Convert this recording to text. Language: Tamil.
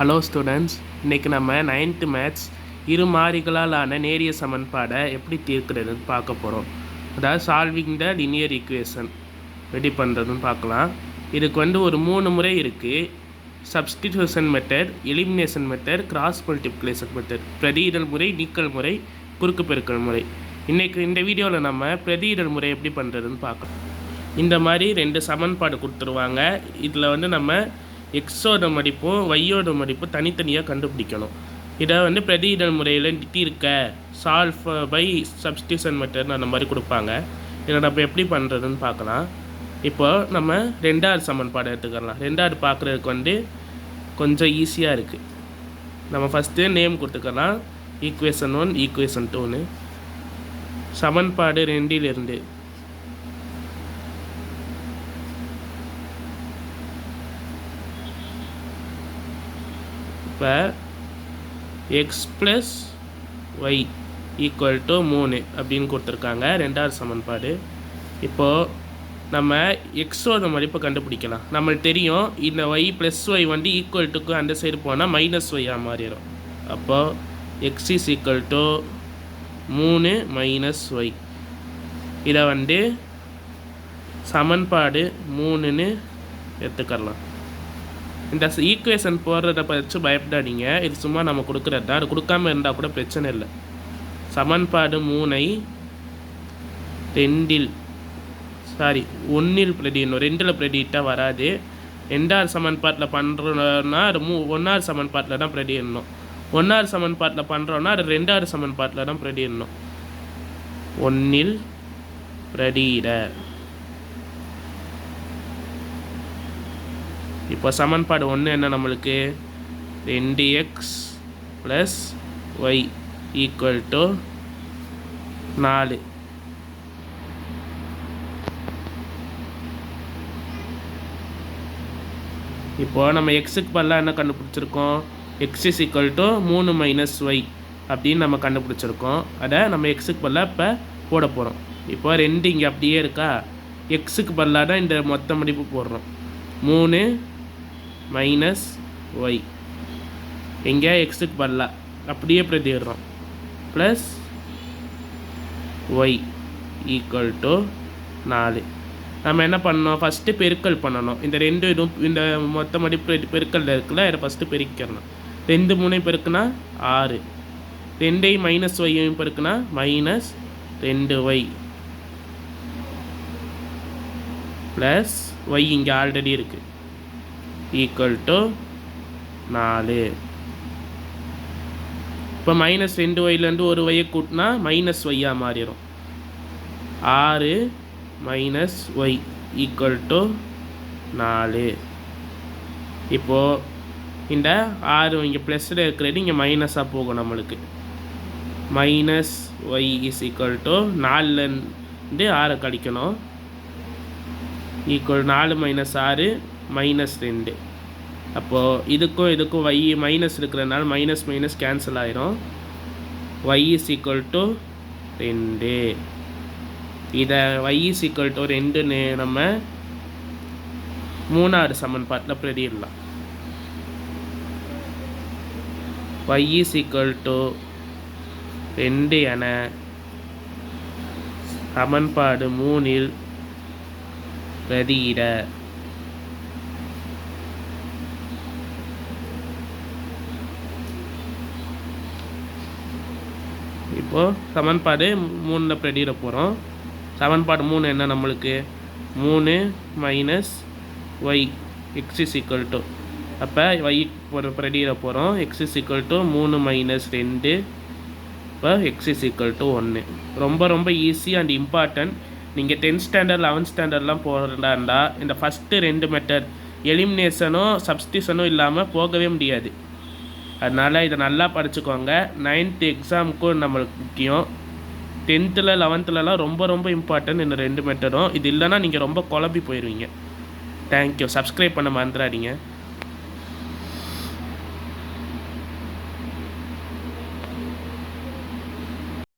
ஹலோ ஸ்டூடெண்ட்ஸ் இன்றைக்கி நம்ம நைன்த்து மேத்ஸ் இரு மாறிகளால் ஆன நேரிய சமன்பாடை எப்படி தீர்க்கிறதுன்னு பார்க்க போகிறோம் அதாவது solving the linear equation ready பண்ணுறதுன்னு பார்க்கலாம். இதுக்கு வந்து ஒரு மூணு முறை இருக்குது substitution method elimination method cross multiplication method பிரதியிடல் முறை நீக்கல் முறை குறுக்கு பெருக்கல் முறை. இன்றைக்கு இந்த வீடியோவில் நம்ம பிரதியிடல் முறை எப்படி பண்ணுறதுன்னு பார்க்கலாம். இந்த மாதிரி ரெண்டு சமன்பாடு கொடுத்துருவாங்க. இதில் வந்து நம்ம எக்ஸோட மடிப்பும் ஒய்யோட மடிப்பும் தனித்தனியாக கண்டுபிடிக்கணும். இதை வந்து பிரதியிடல் முறையில் தீர்க்க சால்வ் பை சப்ஸ்டியூஷன் மெத்தட் அந்த மாதிரி கொடுப்பாங்க. இதை நம்ம எப்படி பண்ணுறதுன்னு பார்க்கலாம். இப்போ நம்ம ரெண்டாவது சமன்பாடு எடுத்துக்கலாம். ரெண்டாவது பார்க்குறதுக்கு வந்து கொஞ்சம் ஈஸியாக இருக்குது நம்ம ஃபஸ்ட்டு நேம் கொடுத்துக்கலாம். ஈக்குவேஷன் ஒன் ஈக்குவேஷன் டூன்னு சமன்பாடு ரெண்டிலிருந்து இப்போ X plus Y equal to மூணு அப்படின்னு கொடுத்துருக்காங்க. ரெண்டாவது சமன்பாடு. இப்போது நம்ம எக்ஸோட மதிப்பை கண்டுபிடிக்கலாம். நம்மளுக்கு தெரியும் இந்த ஒய் ப்ளஸ் ஒய் வந்து ஈக்குவல் டுக்கு அந்த சைடு போனால் மைனஸ் ஒய்யாக மாறிடும். அப்போது எக்ஸ் இஸ் ஈக்குவல் டு மூணு மைனஸ் ஒய் இதை வந்து சமன்பாடு மூணுன்னு எடுத்துக்கலாம் இந்த ஈக்குவேஷன் போடுறத வச்சு பயப்படாதீங்க. இது சும்மா நம்ம கொடுக்குறது தான். அது கொடுக்காம இருந்தால் கூட பிரச்சனை இல்லை. சமன்பாடு மூனை ரெண்டில் சாரி ஒன்றில் பிரதிடணும் ரெண்டில் பிரதிட்டால் வராது. ரெண்டாவது சமன்பாட்டில் பண்ணுறோன்னா அது மூ ஒன்றாவது சமன்பாட்டில் தான் பிரதிடணும் ஒன்றாவது சமன்பாட்டில் பண்ணுறோன்னா அது ரெண்டாவது சமன்பாட்டில் தான் பிரதிடணும் ஒன்றில் பிரதிட இப்போ சமன்பாடு ஒன்று என்ன நம்மளுக்கு? ரெண்டு X plus Y equal to நாலு. இப்போது நம்ம எக்ஸுக்கு பதிலாக என்ன கண்டுபிடிச்சிருக்கோம்? எக்ஸ் இஸ் ஈக்குவல் டு மூணு மைனஸ் ஒய் அப்படின்னு நம்ம கண்டுபிடிச்சிருக்கோம். அதை நம்ம எக்ஸுக்கு பதிலாக இப்போ போட போகிறோம் இப்போ ரெண்டு இங்கே அப்படியே இருக்கா? எக்ஸுக்கு பதிலாக தான் இந்த மொத்த மடிப்பு போடுறோம். மூணு மைனஸ் ஒய் எங்கேயா எக்ஸுக்கு பதிலாக அப்படியே பிரதிடுறோம் ப்ளஸ் ஒய் ஈக்குவல் டு நாலு. நம்ம என்ன பண்ணோம் ஃபஸ்ட்டு பெருக்கல் பண்ணணும். இந்த ரெண்டு இதுவும் இந்த மொத்த மடிப்பு பெருக்கல் இருக்குல்ல இதை ஃபஸ்ட்டு பெருக்கிடணும். ரெண்டு மூணு பெருக்குனா ஆறு. ரெண்டையும் மைனஸ் ஒய்யையும் பெருக்குனா மைனஸ் ரெண்டு ஒய் ப்ளஸ் ஒய் இங்கே ஆல்ரெடி இருக்குது ஈக்குவல் டு நாலு. இப்போ மைனஸ் ரெண்டு ஒய்லேருந்து ஒரு ஒய்யை கூட்டினா மைனஸ் ஒய்யாக மாறிடும் ஆறு மைனஸ் ஒய் ஈக்குவல் டு நாலு. இப்போது இந்த ஆறு இங்கே ப்ளஸில் இருக்கிறது இங்கே மைனஸாக போகும் நம்மளுக்கு. Minus Y is equal to நாலுலேருந்து ஆறை கழிக்கணும். ஈக்குவல் நாலு மைனஸ் ஆறு மைனஸ் ரெண்டு. அப்போது இதுக்கும் இதுக்கும் ஒய் மைனஸ் இருக்கிறதுனால மைனஸ் மைனஸ் கேன்சல் ஆயிரும். ஒய் இஸ் ஈக்குவல் டு ரெண்டு. இதை ஒய் இஸ் ஈக்குவல் டு ரெண்டுன்னு நம்ம மூணாவது சமன்பாட்டில் பிரதிடலாம் ஒய் இஸ் ஈக்குவல் டு ரெண்டு என சமன்பாடு மூணில் பிரதியிட. இப்போது சமன்பாடு மூணில் பிரதியிட போகிறோம் சமன்பாடு மூணு என்ன நம்மளுக்கு? மூணு minus Y X is equal to அப்போ ஒய் ஒரு பிரதியிட போகிறோம் எக்ஸ் இஸ் ஈக்குவல் டு மூணு மைனஸ் ரெண்டு. இப்போ எக்ஸ் இஸ் ஈக்குவல் டு ஒன்று ரொம்ப ரொம்ப ஈஸி அண்ட் இம்பார்ட்டண்ட் நீங்கள் டென்த் ஸ்டாண்டர்ட் லெவன்த் ஸ்டாண்டர்ட்லாம் போகிறதா இருந்தால் இந்த ஃபஸ்ட்டு ரெண்டு மெத்தட் எலிமினேஷனோ சப்ஸ்டிஷனோ இல்லாமல் போகவே முடியாது. அதனால் இதை நல்லா படிச்சுக்கோங்க. நைன்த்து எக்ஸாமுக்கும் நம்மளுக்கு முக்கியம். டென்த்தில் லெவன்த்துலலாம் ரொம்ப ரொம்ப இம்பார்ட்டன்ட் இந்த ரெண்டு மெத்தடும் இது இல்லைன்னா நீங்கள் ரொம்ப குழம்பி போயிடுவீங்க தேங்க்யூ சப்ஸ்கிரைப் பண்ண மறந்துடாதீங்க.